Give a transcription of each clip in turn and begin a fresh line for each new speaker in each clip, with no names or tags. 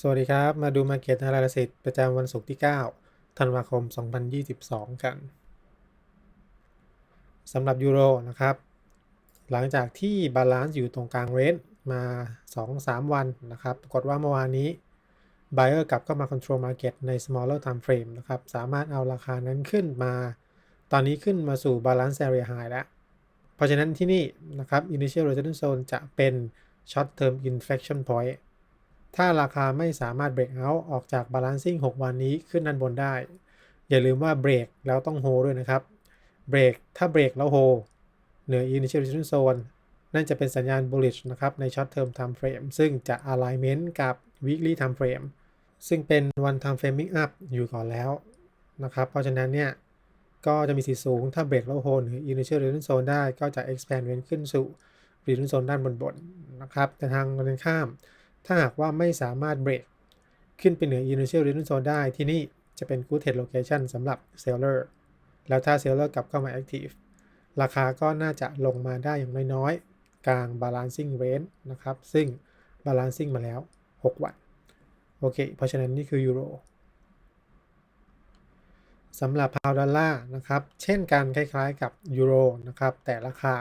สวัสดีครับ มาดู Market Analysis ประจำวันศุกร์ที่ 9 ธันวาคม 2022 กัน สำหรับยูโรนะครับ หลังจากที่บาลานซ์อยู่ตรงกลางเรนมา 2-3 วันนะครับ ปรากฏว่าเมื่อวานนี้ Buyer กลับเข้ามา Control Market ใน Smaller Time Frame นะครับ สามารถเอาราคานั้นขึ้นมา ตอนนี้ขึ้นมาสู่ Balance Area High แล้ว เพราะฉะนั้นที่นี่นะครับ Initial Resistance Zone จะเป็น Short Term Inflection Point ถ้าราคาไม่สามารถเบรกเอาออกจาก balancing 6 วันนี้ขึ้นด้านบนได้ อย่าลืมว่าเบรกแล้วต้องโฮด้วยนะครับเบรกถ้าเบรกแล้วโฮเหนือ initial resistance zone นั่นจะเป็นสัญญาณ bullish นะครับ ใน short term time frame ซึ่งจะ alignment กับ weekly time frame ซึ่งเป็น one time framing up อยู่ก่อนแล้วนะครับ เพราะฉะนั้นเนี่ย ก็จะมีสีสูงถ้าเบรกแล้วโฮเหนือ initial resistance zone ได้ก็จะ expand เว้นขึ้นสู่ resistance zone ด้านบนๆนนะครับ แต่ทางตรงข้าม ถ้าหากว่าไม่สามารถเบรกขึ้นไปเหนือ initial resistance zone ได้ที่นี่จะเป็น good trade location สำหรับ seller แล้วถ้า seller กลับเข้ามา active ราคาก็น่าจะลงมาได้อย่างน้อยๆ กลาง balancing range นะครับ ซึ่ง balancing มาแล้ว 6 วัน โอเค เพราะฉะนั้นนี่คือยูโรสำหรับพาวดอลลาร์นะครับ เช่นกันคล้ายๆกับยูโรนะครับ แต่ราคา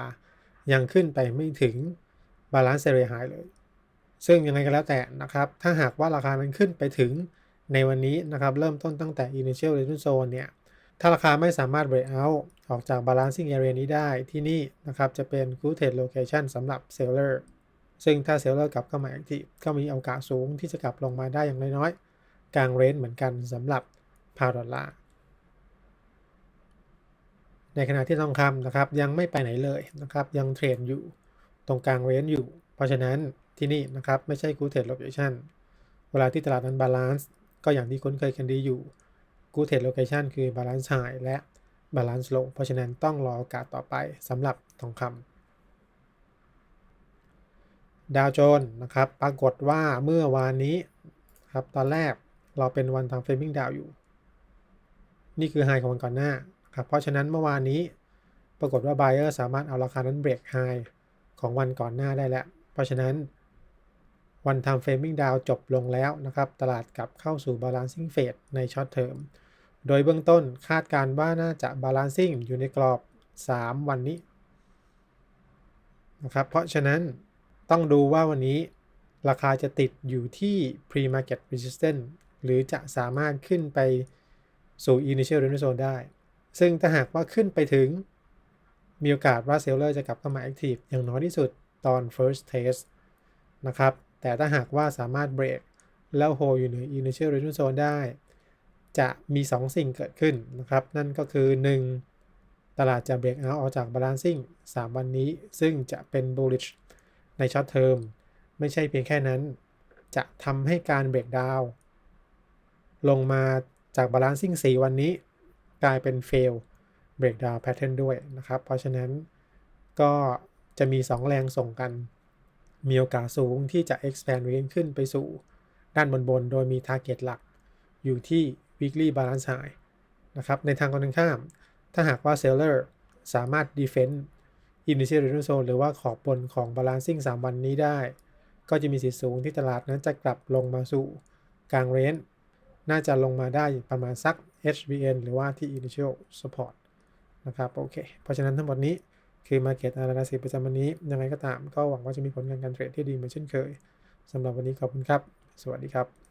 ยังขึ้นไปไม่ถึง balance area high เลย ซึ่งยังไงก็แล้วแต่นะครับ ถ้าหากว่าราคามันขึ้นไปถึงในวันนี้นะครับ เริ่มต้นตั้งแต่ initial resistance zone เนี่ย ถ้าราคาไม่สามารถ break out ออกจาก balancing area นี้ได้ที่นี่นะครับ จะเป็น good trade location สำหรับ seller ซึ่งถ้า seller กลับเข้ามา active ก็มีโอกาสสูงที่จะกลับลงมาได้อย่างน้อยๆ กลางเรนจ์เหมือนกันสำหรับพาวดอลลาร์ในขณะที่ทองคำนะครับยังไม่ไปไหนเลยนะครับยังเทรดอยู่ตรงกลางเรนอยู่ เพราะฉะนั้นที่นี่นะครับไม่ใช่ good trade location เวลาที่ตลาดนั้น balance ก็อย่างที่คุ้นเคยกันดีอยู่ good trade location คือ balance high และ balance low เพราะฉะนั้นต้องรอโอกาสต่อไปสำหรับทองคำดาวโจนส์นะครับปรากฏว่าเมื่อวานนี้ครับตอนแรกเราเป็นวันทาง framing ดาวอยู่ นี่คือ high ของวันก่อนหน้าครับเพราะฉะนั้นเมื่อวานนี้ปรากฏว่า buyer สามารถเอาราคานั้น break high ของวันก่อนหน้าได้แล้ว เพราะฉะนั้นวันทำเฟรมมิ่งดาวจบลงแล้วนะครับ ตลาดกลับเข้าสู่ balancing phase ในช็อตเทอมโดยเบื้องต้นคาดการว่าน่าจะ balancing อยู่ในกรอบ 3 วันนี้นะครับเพราะฉะนั้นต้องดูว่าวันนี้ราคาจะติดอยู่ที่ pre market resistance หรือจะสามารถขึ้นไปสู่ initial range zone ได้ ซึ่งถ้าหากว่าขึ้นไปถึงมีโอกาสว่าเซลเลอร์จะกลับเข้ามา active อย่างน้อยที่สุด ตอน first test นะครับ แต่ถ้าหากว่าสามารถเบรกแล้วโฮอยู่ใน initial resistance zone ได้ จะมี 2 สิ่งเกิดขึ้นนะครับ นั่นก็คือ 1. ตลาดจะเบรกเอาออกจาก balancing 3 วันนี้ ซึ่งจะเป็น bullish ใน short term ไม่ใช่เพียงแค่นั้น จะทำให้การเบรกดาวลงมาจาก balancing 4 วันนี้ กลายเป็น fail breakdown pattern ด้วยนะครับ เพราะฉะนั้นก็ จะมี 2 แรงส่งกัน มีโอกาสสูงที่จะ expand range ขึ้นไปสู่ ด้านบนๆโดยมี target หลัก อยู่ที่ weekly balance high นะครับ ในทางตรงข้าม ถ้าหากว่า seller สามารถ defend initial resistance zone หรือว่าขอบบนของ balancing 3 วันนี้ได้ ก็จะมีสิทธิสูงที่ตลาดนั้นจะกลับลงมาสู่กลางเรนจ์น่าจะลงมาได้ประมาณสัก HBN หรือว่าที่ initial support นะครับ โอเค เพราะฉะนั้นทั้งหมดนี้ คือ Market Analysis ประจำวันนี้ ยังไงก็ตามก็หวังว่าจะมีผลงานการเทรดที่ดีเหมือนเช่นเคยสำหรับวันนี้ขอบคุณครับ สวัสดีครับ